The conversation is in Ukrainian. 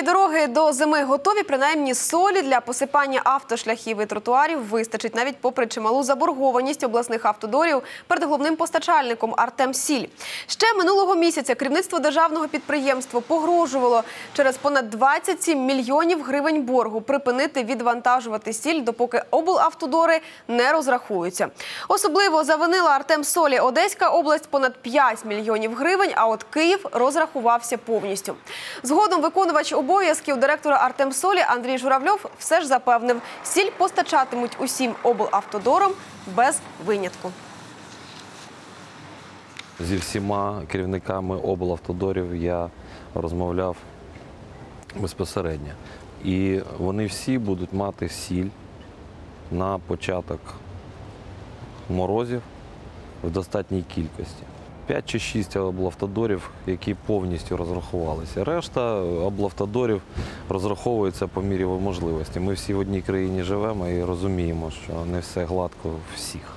Українські дороги до зими готові. Принаймні солі для посипання автошляхів і тротуарів вистачить навіть попри чималу заборгованість обласних автодорів перед головним постачальником Артем Сіль. Ще минулого місяця керівництво державного підприємства погрожувало через понад 27 мільйонів гривень боргу припинити відвантажувати сіль, допоки облавтодори не розрахуються. Особливо завинила Артем Солі Одеська область понад 5 мільйонів гривень. А от Київ розрахувався повністю. Згодом виконувач обов'язків директора Артем Солі Андрій Журавльов все ж запевнив, сіль постачатимуть усім облавтодорам без винятку. Зі всіма керівниками облавтодорів я розмовляв безпосередньо. І вони всі будуть мати сіль на початок морозів в достатній кількості. 5 чи 6 облавтодорів, які повністю розрахувалися. Решта облавтодорів розраховується по мірі можливості. Ми всі в одній країні живемо і розуміємо, що не все гладко всіх.